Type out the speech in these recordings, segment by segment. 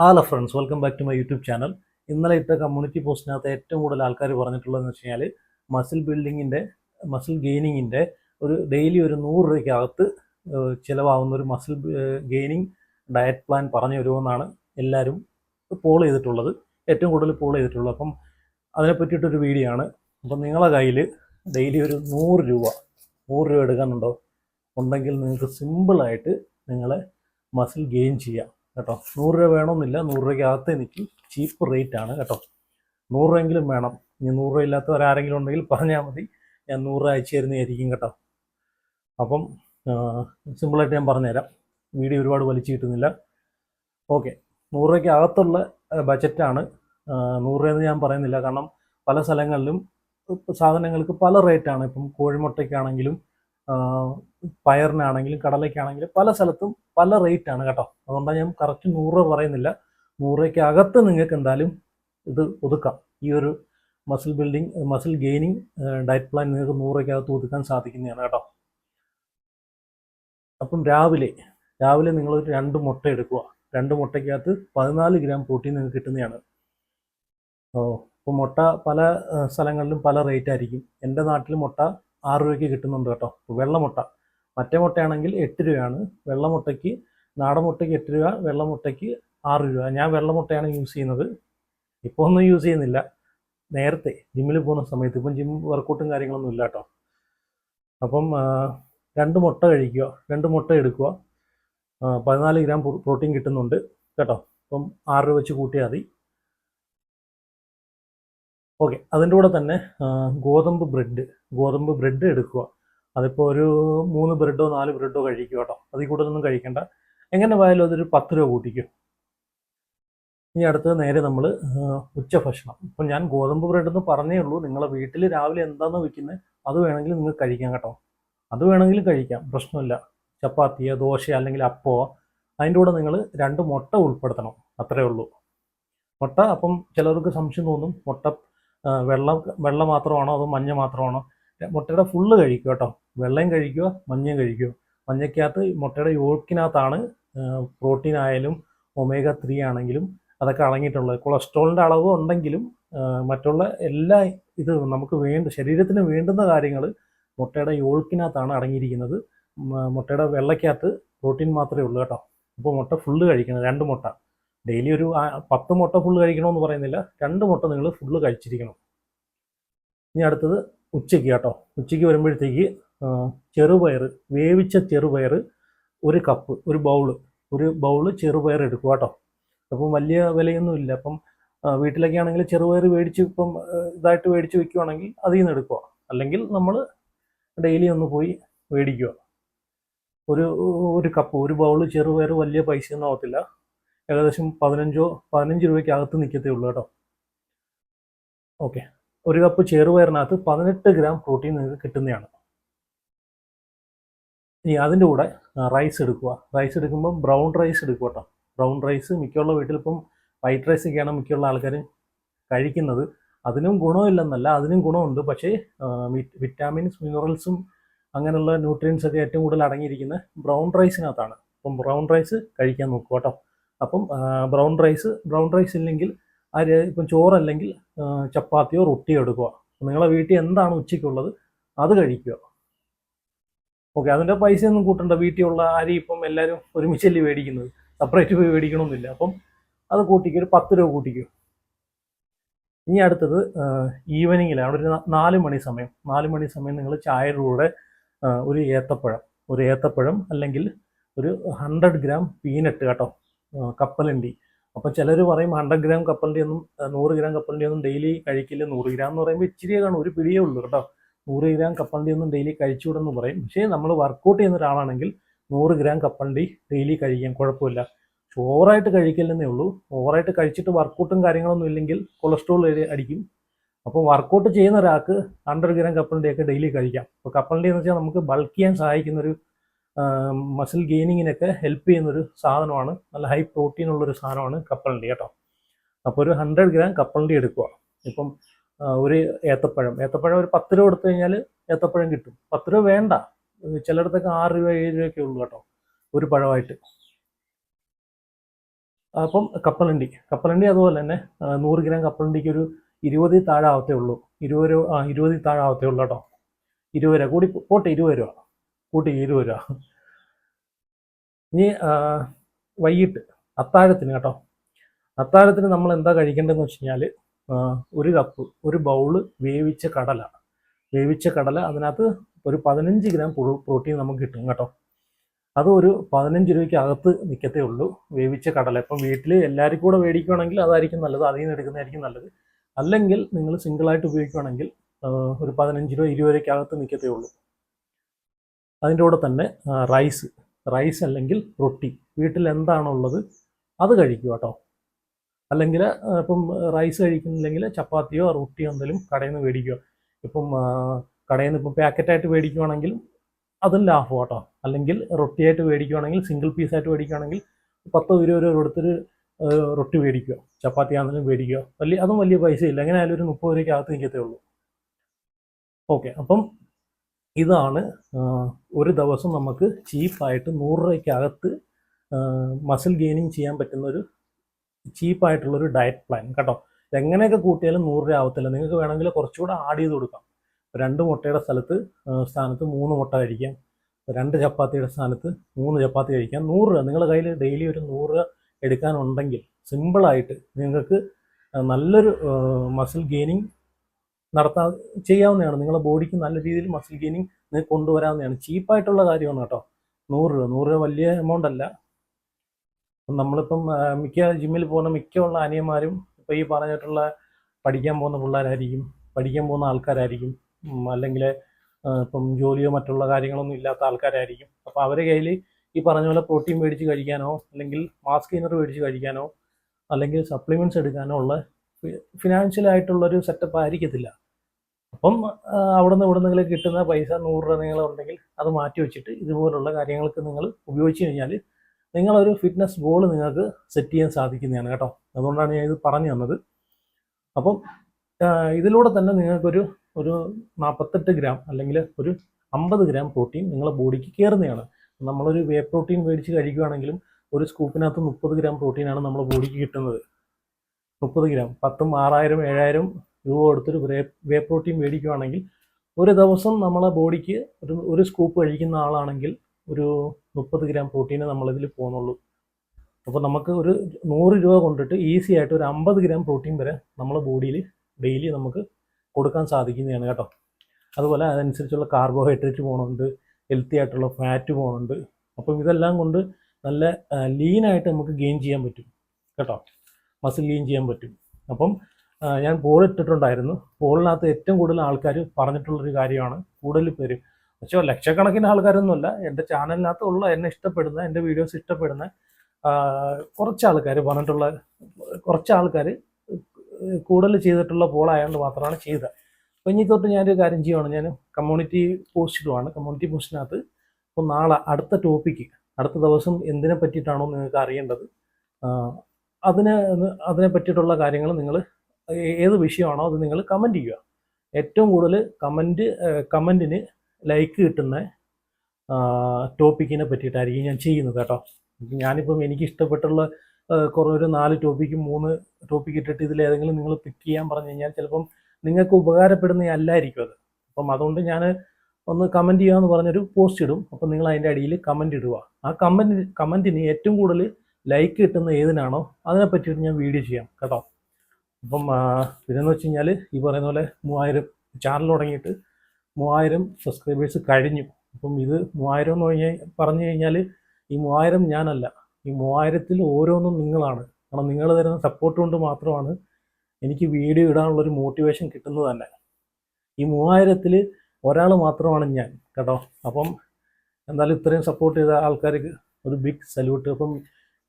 Hello friends welcome back to my YouTube channel ഇന്നലെ ഇട്ട community പോസ്റ്റിനകത്ത് ഏറ്റവും കൂടുതൽ ആൾക്കാർ പറഞ്ഞിട്ടുള്ളതെന്ന് വെച്ച് കഴിഞ്ഞാൽ മസിൽ ബിൽഡിങ്ങിന്റെ മസിൽ ഗെയിനിങ്ങിന്റെ ഒരു ഡെയിലി ഒരു നൂറ് രൂപയ്ക്കകത്ത് ചിലവാകുന്ന ഒരു മസിൽ ഗെയിനിങ് ഡയറ്റ് പ്ലാൻ പറഞ്ഞു വരുമെന്നാണ് എല്ലാവരും പോൾ ചെയ്തിട്ടുള്ളത്. ഏറ്റവും കൂടുതൽ പോൾ ചെയ്തിട്ടുള്ളത്. അപ്പം അതിനെ പറ്റിയിട്ടൊരു വീഡിയോ ആണ്. അപ്പം നിങ്ങളെ കയ്യിൽ ഡെയിലി ഒരു നൂറ് രൂപ നൂറ് രൂപ എടുക്കാനുണ്ടോ? ഉണ്ടെങ്കിൽ നിങ്ങൾക്ക് സിമ്പിളായിട്ട് നിങ്ങളെ മസിൽ ഗെയിൻ ചെയ്യാം. കേട്ടോ. നൂറ് രൂപ വേണമെന്നില്ല. നൂറ് രൂപയ്ക്കകത്ത് എനിക്ക് ചീപ്പ് റേറ്റ് ആണ് കേട്ടോ. നൂറ് രൂപയെങ്കിലും വേണം. ഇനി നൂറ് രൂപ ഇല്ലാത്തവരാരെങ്കിലും ഉണ്ടെങ്കിൽ പറഞ്ഞാൽ മതി. ഞാൻ നൂറ് രൂപ അയച്ചു തരുന്നതായിരിക്കും കേട്ടോ. അപ്പം സിമ്പിളായിട്ട് ഞാൻ പറഞ്ഞുതരാം. വീഡിയോ ഒരുപാട് വലിച്ചു കിട്ടുന്നില്ല. ഓക്കെ. നൂറ് രൂപയ്ക്ക് അകത്തുള്ള ബജറ്റാണ് നൂറ് രൂപയെന്ന് ഞാൻ പറയുന്നില്ല. കാരണം പല സ്ഥലങ്ങളിലും സാധനങ്ങൾക്ക് പല റേറ്റാണ് ഇപ്പം കോഴിമുട്ടയ്ക്കാണെങ്കിലും പയറിനാണെങ്കിലും കടലയ്ക്കാണെങ്കിലും പല സ്ഥലത്തും പല റേറ്റ് ആണ് കേട്ടോ. അതുകൊണ്ടാണ് ഞാൻ കറക്റ്റ് നൂറ് രൂപ പറയുന്നില്ല. നൂറ് രൂപയ്ക്ക് അകത്ത് നിങ്ങൾക്ക് എന്തായാലും ഇത് ഒതുക്കാം. ഈ ഒരു muscle building muscle gaining diet plan നിങ്ങൾക്ക് നൂറ് രൂപയ്ക്ക് അകത്ത് ഒതുക്കാൻ സാധിക്കുന്നതാണ് കേട്ടോ. അപ്പം രാവിലെ രാവിലെ നിങ്ങൾ രണ്ട് മുട്ട എടുക്കുക. രണ്ട് മുട്ടയ്ക്കകത്ത് പതിനാല് ഗ്രാം പ്രോട്ടീൻ നിങ്ങൾക്ക് കിട്ടുന്നതാണ്. ഓ അപ്പോൾ മുട്ട പല സ്ഥലങ്ങളിലും പല റേറ്റ് ആയിരിക്കും. എന്റെ നാട്ടിൽ മുട്ട ആറ് രൂപയ്ക്ക് കിട്ടുന്നുണ്ട് കേട്ടോ. വെള്ള വെള്ളമുട്ട മറ്റേ മുട്ടയാണെങ്കിൽ എട്ട് രൂപയാണ്. വെള്ളമുട്ടയ്ക്ക് നാടൻ മുട്ടയ്ക്ക് എട്ട് രൂപ വെള്ളമുട്ടയ്ക്ക് ആറ് രൂപ. ഞാൻ വെള്ളമുട്ടയാണ് യൂസ് ചെയ്യുന്നത്. ഇപ്പോൾ ഒന്നും യൂസ് ചെയ്യുന്നില്ല. നേരത്തെ ജിമ്മിൽ പോകുന്ന സമയത്ത് ഇപ്പം ജിം വർക്കൗട്ടും കാര്യങ്ങളൊന്നും ഇല്ല കേട്ടോ അപ്പം രണ്ട് മുട്ട കഴിക്കുക രണ്ട് മുട്ട എടുക്കുക. പതിനാല് ഗ്രാം പ്രോട്ടീൻ കിട്ടുന്നുണ്ട് കേട്ടോ. അപ്പം ആറ് രൂപ വെച്ച് കൂട്ടിയാൽ മതി. ഓക്കെ അതിന്റെ കൂടെ തന്നെ ഗോതമ്പ് ബ്രെഡ് ഗോതമ്പ് ബ്രെഡ് എടുക്കുക. അതിപ്പോൾ ഒരു മൂന്ന് ബ്രെഡോ നാല് ബ്രെഡോ കഴിക്കുക കേട്ടോ. അതിൽ കൂടുതലൊന്നും കഴിക്കണ്ട. എങ്ങനെ പോയാലും അതൊരു പത്ത് രൂപ കൂട്ടിക്കും. ഇനി അടുത്തത് നേരെ നമ്മൾ ഉച്ചഭക്ഷണം. ഇപ്പം ഞാൻ ഗോതമ്പ് ബ്രെഡ് എന്ന് പറഞ്ഞേ ഉള്ളൂ. നിങ്ങളെ വീട്ടിൽ രാവിലെ എന്താണെന്ന് വെക്കുന്നത് അത് വേണമെങ്കിൽ നിങ്ങൾക്ക് കഴിക്കാം കേട്ടോ. അത് വേണമെങ്കിലും കഴിക്കാം പ്രശ്നമില്ല. ചപ്പാത്തിയോ ദോശയോ അല്ലെങ്കിൽ അപ്പോ അതിന്റെ കൂടെ നിങ്ങൾ രണ്ട് മുട്ട ഉൾപ്പെടുത്തണം. അത്രേ ഉള്ളൂ. മുട്ട അപ്പം ചിലർക്ക് സംശയം തോന്നും മുട്ട വെള്ളം വെള്ള മാത്രമാണോ അതോ മഞ്ഞ മാത്രമാണോ? മുട്ടയുടെ ഫുള്ള് കഴിക്കും കേട്ടോ. വെള്ളയും കഴിക്കുക മഞ്ഞയും കഴിക്കുക. മഞ്ഞയ്ക്കകത്ത് മുട്ടയുടെ യോക്കിനകത്താണ് പ്രോട്ടീൻ ആയാലും ഒമേഗ ത്രീ ആണെങ്കിലും അതൊക്കെ അടങ്ങിയിട്ടുള്ളത്. കൊളസ്ട്രോളിന്റെ അളവ് ഉണ്ടെങ്കിലും മറ്റുള്ള എല്ലാ ഇത് നമുക്ക് വേണ്ട ശരീരത്തിന് വേണ്ടുന്ന കാര്യങ്ങൾ മുട്ടയുടെ യോൾക്കിനകത്താണ് അടങ്ങിയിരിക്കുന്നത്. മുട്ടയുടെ വെള്ളയ്ക്കകത്ത് പ്രോട്ടീൻ മാത്രമേ ഉള്ളൂ കേട്ടോ. അപ്പോൾ മുട്ട ഫുള്ള് കഴിക്കണം രണ്ട് മുട്ട. ഡെയിലി ഒരു പത്ത് മുട്ട ഫുള്ള് കഴിക്കണമെന്ന് പറയുന്നില്ല. രണ്ട് മുട്ട നിങ്ങൾ ഫുള്ള് കഴിച്ചിരിക്കണം. ഇനി അടുത്തത് ഉച്ചയ്ക്ക് കേട്ടോ. ഉച്ചയ്ക്ക് വരുമ്പോഴത്തേക്ക് ചെറുപയർ വേവിച്ച ചെറുപയർ ഒരു കപ്പ് ഒരു ബൗൾ ഒരു ബൗൾ ചെറുപയർ എടുക്കുക കേട്ടോ. അപ്പം വലിയ വിലയൊന്നും ഇല്ല. അപ്പം വീട്ടിലൊക്കെ ആണെങ്കിൽ ചെറുപയർ മേടിച്ച് ഇപ്പം ഇതായിട്ട് മേടിച്ച് വെക്കുവാണെങ്കിൽ അതിൽ നിന്ന് എടുക്കുക അല്ലെങ്കിൽ നമ്മൾ ഡെയിലി ഒന്ന് പോയി മേടിക്കുക ഒരു ഒരു കപ്പ് ഒരു ബൗൾ ചെറുപയർ വലിയ പൈസയൊന്നും ആവത്തില്ല. ഏകദേശം പതിനഞ്ചോ പതിനഞ്ച് രൂപയ്ക്ക് അകത്ത് നിൽക്കത്തേ ഉള്ളൂ കേട്ടോ. ഓക്കെ. ഒരു കപ്പ് ചെറുപയറിനകത്ത് പതിനെട്ട് ഗ്രാം പ്രോട്ടീൻ നിങ്ങൾക്ക് കിട്ടുന്നതാണ്. ഇനി അതിന്റെ കൂടെ റൈസ് എടുക്കുക. റൈസ് എടുക്കുമ്പം ബ്രൗൺ റൈസ് എടുക്കുക കേട്ടോ. ബ്രൗൺ റൈസ് മിക്കുള്ള വീട്ടിലിപ്പം വൈറ്റ് റൈസ് ഒക്കെയാണ് മിക്കുള്ള ആൾക്കാരും കഴിക്കുന്നത്. അതിനും ഗുണമില്ലെന്നല്ല അതിനും ഗുണമുണ്ട്. പക്ഷേ വിറ്റാമിൻസ് മിനറൽസും അങ്ങനെയുള്ള ന്യൂട്രിയൻസ് ഒക്കെ ഏറ്റവും കൂടുതൽ അടങ്ങിയിരിക്കുന്ന ബ്രൗൺ റൈസിനകത്താണ് അപ്പം ബ്രൗൺ റൈസ് കഴിക്കാൻ നോക്കുക കേട്ടോ. അപ്പം ബ്രൗൺ റൈസ് ബ്രൗൺ റൈസ് ഇല്ലെങ്കിൽ അരി ഇപ്പം ചോറല്ലെങ്കിൽ ചപ്പാത്തിയോ റൊട്ടിയോ എടുക്കുക. നിങ്ങളെ വീട്ടിൽ എന്താണ് ഉച്ചയ്ക്കുള്ളത്? അത് കഴിക്കുക. ഓക്കെ അതിന്റെ പൈസയൊന്നും കൂട്ടണ്ട. വീട്ടിലുള്ള അരി ഇപ്പം എല്ലാവരും ഒരുമിച്ചല്ലേ മേടിക്കുന്നത്. സെപ്പറേറ്റ് പോയി മേടിക്കണമെന്നില്ല അപ്പം അത് കൂട്ടിക്കൊരു പത്ത് രൂപ കൂട്ടിക്കോ. ഇനി അടുത്തത് ഈവനിങ്ങിലാണ്. ഒരു നാല് മണി സമയം. നാല് മണി സമയം നിങ്ങൾ ചായയുടെ കൂടെ ഒരു ഏത്തപ്പഴം. ഒരു ഏത്തപ്പഴം അല്ലെങ്കിൽ ഒരു ഹൺഡ്രഡ് ഗ്രാം പീനട്ട് കേട്ടോ. കപ്പലണ്ടി. അപ്പോൾ ചിലർ പറയും ഹൺഡ്രഡ് ഗ്രാം കപ്പലണ്ടി ഒന്നും നൂറ് ഗ്രാം കപ്പലണ്ടി ഒന്നും ഡെയിലി കഴിക്കില്ല. നൂറ് ഗ്രാം എന്ന് പറയുമ്പോൾ ഇച്ചിരിയേ കാണും. ഒരു പിടിയേ ഉള്ളൂ കേട്ടോ. നൂറ് ഗ്രാം കപ്പലണ്ടി ഒന്നും ഡെയിലി കഴിച്ചുകൂടെന്ന് പറയും. പക്ഷേ നമ്മൾ വർക്കൗട്ട് ചെയ്യുന്ന ഒരാളാണെങ്കിൽ നൂറ് ഗ്രാം കപ്പലണ്ടി ഡെയിലി കഴിക്കാം. കുഴപ്പമില്ല. ഓവറായിട്ട് കഴിക്കില്ലെന്നേ ഉള്ളൂ. ഓവറായിട്ട് കഴിച്ചിട്ട് വർക്കൗട്ടും കാര്യങ്ങളൊന്നും ഇല്ലെങ്കിൽ കൊളസ്ട്രോൾ അടിക്കും. അപ്പോൾ വർക്കൗട്ട് ചെയ്യുന്ന ഒരാൾക്ക് ഹൺഡ്രഡ് ഗ്രാം കപ്പലണ്ടിയൊക്കെ ഡെയിലി കഴിക്കാം. അപ്പോൾ കപ്പലണ്ടി എന്ന് വെച്ചാൽ നമുക്ക് ബൾക്ക് ചെയ്യാൻ സഹായിക്കുന്നൊരു മസിൽ ഗെയിനിങ്ങിനൊക്കെ ഹെൽപ്പ് ചെയ്യുന്നൊരു സാധനമാണ്. നല്ല ഹൈ പ്രോട്ടീൻ ഉള്ളൊരു സാധനമാണ് കപ്പലണ്ടി കേട്ടോ. അപ്പോൾ ഒരു ഹൺഡ്രഡ് ഗ്രാം കപ്പലണ്ടി എടുക്കുക. ഇപ്പം ഒരു ഏത്തപ്പഴം. ഏത്തപ്പഴം ഒരു പത്ത് രൂപ കൊടുത്തു കഴിഞ്ഞാൽ ഏത്തപ്പഴം കിട്ടും. പത്ത് രൂപ വേണ്ട. ചിലയിടത്തൊക്കെ ആറ് രൂപ ഏഴ് രൂപയൊക്കെ ഉള്ളൂ കേട്ടോ ഒരു പഴമായിട്ട്. അപ്പം കപ്പലണ്ടി. കപ്പലണ്ടി അതുപോലെ തന്നെ നൂറ് ഗ്രാം കപ്പലണ്ടിക്ക് ഒരു ഇരുപതിൽ താഴെ ആവത്തേ ഉള്ളൂ. ഇരുപത് രൂപ ആ ഇരുപതിൽ താഴെ ആവത്തേ ഉള്ളൂ കേട്ടോ. ഇരുപത് രൂപ. കൂടി പോട്ടെ ഇരുപത് രൂപ. കൂട്ടി ഇരുപത് രൂപ. ഇനി വൈകിട്ട് അത്താഴത്തിന് കേട്ടോ. അത്താഴത്തിന് നമ്മൾ എന്താ കഴിക്കേണ്ടതെന്ന് വെച്ച് കഴിഞ്ഞാൽ ഒരു കപ്പ് ഒരു ബൗൾ വേവിച്ച കടല വേവിച്ച കടല അതിനകത്ത് ഒരു പതിനഞ്ച് ഗ്രാം പ്രോട്ടീൻ നമുക്ക് കിട്ടും കേട്ടോ. അത് ഒരു പതിനഞ്ച് രൂപയ്ക്ക് അകത്ത് നിൽക്കത്തേ ഉള്ളൂ വേവിച്ച കടല. ഇപ്പം വീട്ടിൽ എല്ലാവരും കൂടെ മേടിക്കുകയാണെങ്കിൽ അതായിരിക്കും നല്ലത് അതിൽ നിന്ന് എടുക്കുന്നതായിരിക്കും നല്ലത്. അല്ലെങ്കിൽ നിങ്ങൾ സിംഗിളായിട്ട് ഉപയോഗിക്കുകയാണെങ്കിൽ ഒരു പതിനഞ്ച് രൂപ ഇരുപത് രൂപയ്ക്ക് അകത്ത് നിൽക്കത്തേ ഉള്ളൂ. അതിന്റെ കൂടെ തന്നെ റൈസ്. റൈസ് അല്ലെങ്കിൽ റൊട്ടി. വീട്ടിൽ എന്താണുള്ളത് അത് കഴിക്കുക കേട്ടോ. അല്ലെങ്കിൽ ഇപ്പം റൈസ് കഴിക്കുന്നില്ലെങ്കിൽ ചപ്പാത്തിയോ റൊട്ടിയോ എന്തെങ്കിലും കടയിൽ നിന്ന് മേടിക്കുക. ഇപ്പം കടയിൽ നിന്ന് ഇപ്പം പാക്കറ്റായിട്ട് മേടിക്കുവാണെങ്കിൽ അതും ലാഭം കേട്ടോ അല്ലെങ്കിൽ റൊട്ടിയായിട്ട് മേടിക്കുവാണെങ്കിൽ സിംഗിൾ പീസായിട്ട് മേടിക്കുകയാണെങ്കിൽ പത്തോ ഇരുപത് രൂപ കൊടുത്തൊരു റൊട്ടി മേടിക്കുക. ചപ്പാത്തി ആണെങ്കിലും മേടിക്കുക. വലിയ അതും വലിയ പൈസ ഇല്ല. എങ്ങനെ ആയാലും ഒരു മുപ്പത് രൂപയ്ക്ക് അകത്ത് നിൽക്കത്തേ ഉള്ളൂ. ഓക്കെ അപ്പം ഇതാണ് ഒരു ദിവസം നമുക്ക് ചീപ്പായിട്ട് നൂറ് രൂപയ്ക്കകത്ത് മസിൽ ഗെയിനിങ് ചെയ്യാൻ പറ്റുന്ന ഒരു ചീപ്പായിട്ടുള്ളൊരു ഡയറ്റ് പ്ലാൻ കേട്ടോ? എങ്ങനെയൊക്കെ കൂട്ടിയാലും നൂറ് രൂപ ആവത്തില്ല. നിങ്ങൾക്ക് വേണമെങ്കിൽ കുറച്ചുകൂടെ ആഡ് ചെയ്ത് കൊടുക്കാം. രണ്ട് മുട്ടയുടെ സ്ഥലത്ത് സ്ഥാനത്ത് മൂന്ന് മുട്ട കഴിക്കാം. രണ്ട് ചപ്പാത്തിയുടെ സ്ഥാനത്ത് മൂന്ന് ചപ്പാത്തി കഴിക്കാം. നൂറ് രൂപ. നിങ്ങളുടെ കയ്യിൽ ഡെയിലി ഒരു നൂറ് രൂപ എടുക്കാനുണ്ടെങ്കിൽ സിമ്പിളായിട്ട് നിങ്ങൾക്ക് നല്ലൊരു മസിൽ ഗെയിനിങ് നടത്താ ചെയ്യാവുന്നതാണ്. നിങ്ങളുടെ ബോഡിക്ക് നല്ല രീതിയിൽ മസിൽ ഗെയിനിങ് കൊണ്ടുവരാവുന്നതാണ്. ചീപ്പായിട്ടുള്ള കാര്യമാണ് കേട്ടോ. നൂറ് രൂപ. നൂറ് രൂപ വലിയ എമൗണ്ട് അല്ല. നമ്മളിപ്പം മിക്ക ജിമ്മിൽ പോകുന്ന മിക്കുള്ള അനിയന്മാരും ഇപ്പോൾ ഈ പറഞ്ഞിട്ടുള്ള പഠിക്കാൻ പോകുന്ന പിള്ളേരായിരിക്കും പഠിക്കാൻ പോകുന്ന ആൾക്കാരായിരിക്കും അല്ലെങ്കിൽ ഇപ്പം ജോലിയോ മറ്റുള്ള കാര്യങ്ങളൊന്നും ഇല്ലാത്ത ആൾക്കാരായിരിക്കും. അപ്പോൾ അവരെ കയ്യിൽ ഈ പറഞ്ഞ പോലെ പ്രോട്ടീൻ മേടിച്ച് കഴിക്കാനോ അല്ലെങ്കിൽ മാസ്ക് ഇന്നർ മേടിച്ച് കഴിക്കാനോ അല്ലെങ്കിൽ സപ്ലിമെന്റ്സ് എടുക്കാനോ ഉള്ള ഫിനാൻഷ്യൽ ആയിട്ടുള്ളൊരു സെറ്റപ്പ് ആയിരിക്കത്തില്ല. അപ്പം അവിടെ നിന്ന് ഇവിടെ നിന്നെങ്കിലും കിട്ടുന്ന പൈസ നൂറ് രൂപ നിങ്ങൾ ഉണ്ടെങ്കിൽ അത് മാറ്റി വെച്ചിട്ട് ഇതുപോലുള്ള കാര്യങ്ങൾക്ക് നിങ്ങൾ ഉപയോഗിച്ച് കഴിഞ്ഞാൽ നിങ്ങളൊരു ഫിറ്റ്നസ് ഗോൾ നിങ്ങൾക്ക് സെറ്റ് ചെയ്യാൻ സാധിക്കുന്നതാണ് കേട്ടോ. അതുകൊണ്ടാണ് ഞാൻ ഇത് പറഞ്ഞു തന്നത്. അപ്പം ഇതിലൂടെ തന്നെ നിങ്ങൾക്കൊരു ഒരു നാൽപ്പത്തെട്ട് ഗ്രാം അല്ലെങ്കിൽ ഒരു അമ്പത് ഗ്രാം പ്രോട്ടീൻ നിങ്ങളുടെ ബോഡിക്ക് കയറുന്നതാണ് നമ്മളൊരു വേ പ്രോട്ടീൻ മേടിച്ച് കഴിക്കുകയാണെങ്കിലും ഒരു സ്കൂപ്പിനകത്ത് മുപ്പത് ഗ്രാം പ്രോട്ടീനാണ് നമ്മുടെ ബോഡിക്ക് കിട്ടുന്നത്. മുപ്പത് ഗ്രാം പത്തും ആറായിരം ഏഴായിരം രൂപ കൊടുത്തൊരു വേ വേ പ്രോട്ടീൻ മേടിക്കുകയാണെങ്കിൽ ഒരു ദിവസം നമ്മളെ ബോഡിക്ക് ഒരു ഒരു സ്കൂപ്പ് കഴിക്കുന്ന ആളാണെങ്കിൽ ഒരു മുപ്പത് ഗ്രാം പ്രോട്ടീനെ നമ്മളിതിൽ പോകുന്നുള്ളൂ അപ്പോൾ നമുക്ക് ഒരു നൂറ് രൂപ കൊണ്ടിട്ട് ഈസി ആയിട്ട് ഒരു അമ്പത് ഗ്രാം പ്രോട്ടീൻ വരെ നമ്മളെ ബോഡിയിൽ ഡെയിലി നമുക്ക് കൊടുക്കാൻ സാധിക്കുന്നതാണ് കേട്ടോ. അതുപോലെ അതനുസരിച്ചുള്ള കാർബോഹൈഡ്രേറ്റ് പോകുന്നുണ്ട് ഹെൽത്തി ആയിട്ടുള്ള ഫാറ്റ് പോകുന്നുണ്ട് അപ്പം ഇതെല്ലാം കൊണ്ട് നല്ല ലീനായിട്ട് നമുക്ക് ഗെയിൻ ചെയ്യാൻ പറ്റും കേട്ടോ. മസിൽ ഗെയിൻ ചെയ്യാൻ പറ്റും. അപ്പം ഞാൻ പോൾ ഇട്ടിട്ടുണ്ടായിരുന്നു. പോളിനകത്ത് ഏറ്റവും കൂടുതൽ ആൾക്കാർ പറഞ്ഞിട്ടുള്ളൊരു കാര്യമാണ് കൂടുതൽ പേര് പക്ഷേ ലക്ഷക്കണക്കിന് ആൾക്കാരൊന്നുമല്ല. എന്റെ ചാനലിനകത്തുള്ള എന്നെ ഇഷ്ടപ്പെടുന്ന എന്റെ വീഡിയോസ് ഇഷ്ടപ്പെടുന്ന കുറച്ച് ആൾക്കാർ പറഞ്ഞിട്ടുള്ള കുറച്ച് ആൾക്കാർ കൂടുതൽ ചെയ്തിട്ടുള്ള പോളായതുകൊണ്ട് മാത്രമാണ് ചെയ്തത്. അപ്പോൾ ഇനി തൊട്ട് ഞാനൊരു കാര്യം ചെയ്യുവാണ്. ഞാൻ കമ്മ്യൂണിറ്റി പോസ്റ്റിലുമാണ് കമ്മ്യൂണിറ്റി പോസ്റ്റിനകത്ത് അപ്പോൾ നാളെ അടുത്ത ടോപ്പിക്ക് അടുത്ത ദിവസം എന്തിനെ പറ്റിയിട്ടാണോ നിങ്ങൾക്ക് അറിയേണ്ടത്? അതിന് അതിനെ പറ്റിയിട്ടുള്ള കാര്യങ്ങൾ നിങ്ങൾ ഏത് വിഷയമാണോ അത് നിങ്ങൾ കമന്റ് ചെയ്യുക. ഏറ്റവും കൂടുതൽ കമന്റ് കമന്റിന് ലൈക്ക് കിട്ടുന്ന ടോപ്പിക്കിനെ പറ്റിയിട്ടായിരിക്കും ഞാൻ ചെയ്യുന്നത് കേട്ടോ. ഞാനിപ്പം എനിക്ക് ഇഷ്ടപ്പെട്ടുള്ള കുറേ ഒരു നാല് ടോപ്പിക്കും മൂന്ന് ടോപ്പിക്ക് ഇട്ടിട്ട് ഇതിൽ ഏതെങ്കിലും നിങ്ങൾ പിക്ക് ചെയ്യാൻ പറഞ്ഞു കഴിഞ്ഞാൽ ചിലപ്പം നിങ്ങൾക്ക് ഉപകാരപ്പെടുന്ന അല്ലായിരിക്കും അത്. അപ്പം അതുകൊണ്ട് ഞാൻ ഒന്ന് കമന്റ് ചെയ്യാമെന്ന് പറഞ്ഞൊരു പോസ്റ്റ് ഇടും. അപ്പം നിങ്ങൾ അതിന്റെ അടിയിൽ കമന്റ് ഇടുക. ആ കമന്റ് കമന്റിന് ഏറ്റവും കൂടുതൽ ലൈക്ക് കിട്ടുന്ന ഏതിനാണോ അതിനെ പറ്റിയിട്ട് ഞാൻ വീഡിയോ ചെയ്യാം കേട്ടോ. അപ്പം പിന്നെ പിന്നെന്ന് വെച്ച് കഴിഞ്ഞാൽ ഈ പറയുന്ന പോലെ മൂവായിരം ചാനൽ തുടങ്ങിയിട്ട് മൂവായിരം സബ്സ്ക്രൈബേഴ്സ് കഴിഞ്ഞു. അപ്പം ഇത് മൂവായിരം എന്ന് പറഞ്ഞ് പറഞ്ഞു കഴിഞ്ഞാൽ ഈ മൂവായിരം ഞാനല്ല. ഈ മൂവായിരത്തിൽ ഓരോന്നും നിങ്ങളാണ്. കാരണം നിങ്ങൾ തരുന്ന സപ്പോർട്ട് കൊണ്ട് മാത്രമാണ് എനിക്ക് വീഡിയോ ഇടാനുള്ള ഒരു മോട്ടിവേഷൻ കിട്ടുന്നത് തന്നെ. ഈ മൂവായിരത്തിൽ ഒരാൾ മാത്രമാണ് ഞാൻ കേട്ടോ. അപ്പം എന്തായാലും ഇത്രയും സപ്പോർട്ട് ചെയ്ത ആൾക്കാർക്ക് ഒരു ബിഗ് സല്യൂട്ട് അപ്പം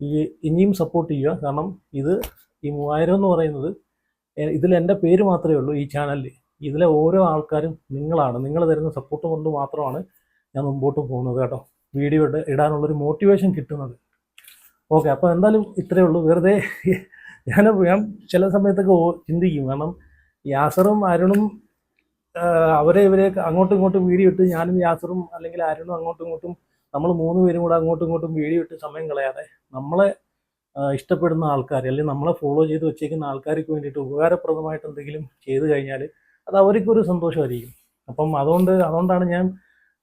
ഈ ഇനിയും സപ്പോർട്ട് ചെയ്യുക. കാരണം ഇത് ഈ മൂവായിരം എന്ന് പറയുന്നത് ഇതിൽ എന്റെ പേര് മാത്രമേ ഉള്ളൂ ഈ ചാനലിൽ ഇതിലെ ഓരോ ആൾക്കാരും നിങ്ങളാണ്. നിങ്ങൾ തരുന്ന സപ്പോർട്ട് കൊണ്ട് മാത്രമാണ് ഞാൻ മുമ്പോട്ട് പോകുന്നത് കേട്ടോ. വീഡിയോ ഇട്ട് ഇടാനുള്ളൊരു മോട്ടിവേഷൻ കിട്ടുന്നത്. ഓക്കെ അപ്പോൾ എന്തായാലും ഇത്രയേ ഉള്ളൂ. വെറുതെ ഞാൻ ഞാൻ ചില സമയത്തൊക്കെ ചിന്തിക്കും. കാരണം യാസറും അരുണും അവരെ ഇവരെ അങ്ങോട്ടും ഇങ്ങോട്ടും വീഡിയോ ഇട്ട് ഞാനും യാസറും അല്ലെങ്കിൽ അരുണും അങ്ങോട്ടും ഇങ്ങോട്ടും നമ്മൾ മൂന്ന് പേരും കൂടെ അങ്ങോട്ടും ഇങ്ങോട്ടും വീഡിയോ ഇട്ട് സമയം കളയാതെ നമ്മളെ ഇഷ്ടപ്പെടുന്ന ആൾക്കാർ അല്ലെങ്കിൽ നമ്മളെ ഫോളോ ചെയ്ത് വെച്ചേക്കുന്ന ആൾക്കാർക്ക് വേണ്ടിയിട്ട് ഉപകാരപ്രദമായിട്ട് എന്തെങ്കിലും ചെയ്തു കഴിഞ്ഞാൽ അത് അവർക്കൊരു സന്തോഷമായിരിക്കും. അപ്പം അതുകൊണ്ട് അതുകൊണ്ടാണ് ഞാൻ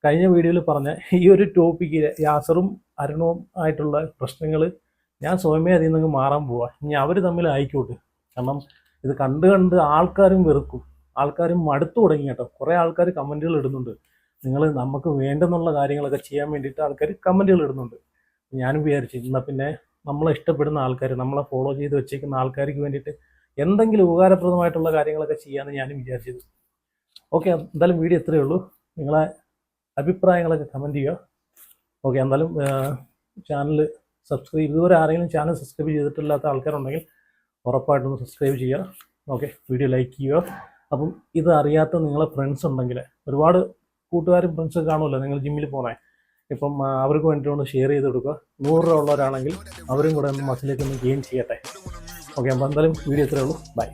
കഴിഞ്ഞ വീഡിയോയിൽ പറഞ്ഞ ഈ ഒരു ടോപ്പിക്കിൽ യാസറും അരുണവും ആയിട്ടുള്ള പ്രശ്നങ്ങൾ ഞാൻ സ്വയമേ അതിൽ നിന്ന് മാറാൻ പോവാം. ഇനി അവർ തമ്മിൽ ആയിക്കോട്ടെ. കാരണം ഇത് കണ്ട് കണ്ട് ആൾക്കാരും വെറുക്കും. ആൾക്കാരും മടുത്തു തുടങ്ങി കേട്ടോ. കുറേ ആൾക്കാർ കമന്റുകൾ ഇടുന്നുണ്ട്. നിങ്ങൾ നമുക്ക് വേണ്ടെന്നുള്ള കാര്യങ്ങളൊക്കെ ചെയ്യാൻ വേണ്ടിയിട്ട് ആൾക്കാർ കമന്റുകൾ ഇടുന്നുണ്ട്. ഞാനും വിചാരിച്ചു എന്നാൽ പിന്നെ നമ്മളെ ഇഷ്ടപ്പെടുന്ന ആൾക്കാർ നമ്മളെ ഫോളോ ചെയ്ത് വെച്ചേക്കുന്ന ആൾക്കാർക്ക് വേണ്ടിയിട്ട് എന്തെങ്കിലും ഉപകാരപ്രദമായിട്ടുള്ള കാര്യങ്ങളൊക്കെ ചെയ്യാമെന്ന് ഞാനും വിചാരിച്ചത്. ഓക്കെ എന്തായാലും വീഡിയോ ഇത്രയേ ഉള്ളൂ. നിങ്ങളെ അഭിപ്രായങ്ങളൊക്കെ കമന്റ് ചെയ്യുക. ഓക്കെ എന്തായാലും ചാനൽ സബ്സ്ക്രൈബ് ഇതുവരെ ആരെങ്കിലും ചാനൽ സബ്സ്ക്രൈബ് ചെയ്തിട്ടില്ലാത്ത ആൾക്കാരുണ്ടെങ്കിൽ ഉറപ്പായിട്ടൊന്ന് സബ്സ്ക്രൈബ് ചെയ്യുക. ഓക്കെ വീഡിയോ ലൈക്ക് ചെയ്യുക. അപ്പം ഇത് അറിയാത്ത നിങ്ങളെ ഫ്രണ്ട്സ് ഉണ്ടെങ്കിൽ ഒരുപാട് കൂട്ടുകാരും ഫ്രണ്ട്സൊക്കെ കാണുമല്ലോ നിങ്ങൾ ജിമ്മിൽ പോകണേ ഇപ്പം അവർക്ക് വേണ്ടിയിട്ട് ഷെയർ ചെയ്ത് കൊടുക്കുക. നൂറ് രൂപ ഉള്ളവരാണെങ്കിൽ അവരും കൂടെ ഒന്ന് മസിലേക്ക് ഒന്ന് ഗെയിൻ ചെയ്യട്ടെ. ഓക്കെ അപ്പോൾ എന്തായാലും വീഡിയോ ഇത്രയേ ഉള്ളൂ. ബൈ